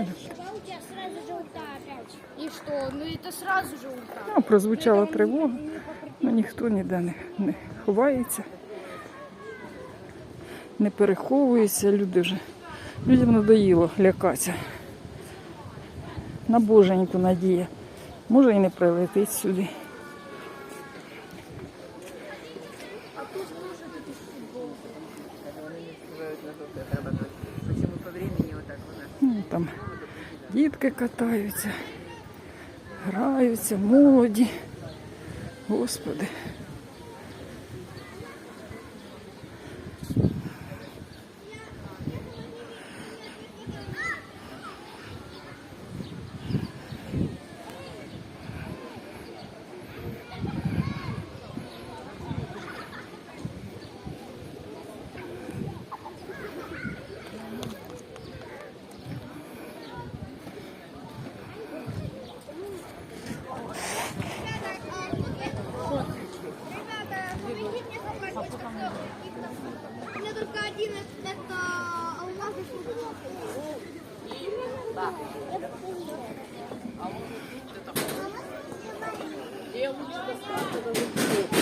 у тебя сразу же ульта опять. И что? Ну это сразу же ульта. Ну, прозвучала тривога, але ніхто ніде не, не ховається, не переховується. Люди вже людям надоїло лякатися. На боженьку надія. Може і не прилетить сюди. Почему по времени вот так у нас? Ну, там дітки катаються, граються, молоді. Господи. Eu não estou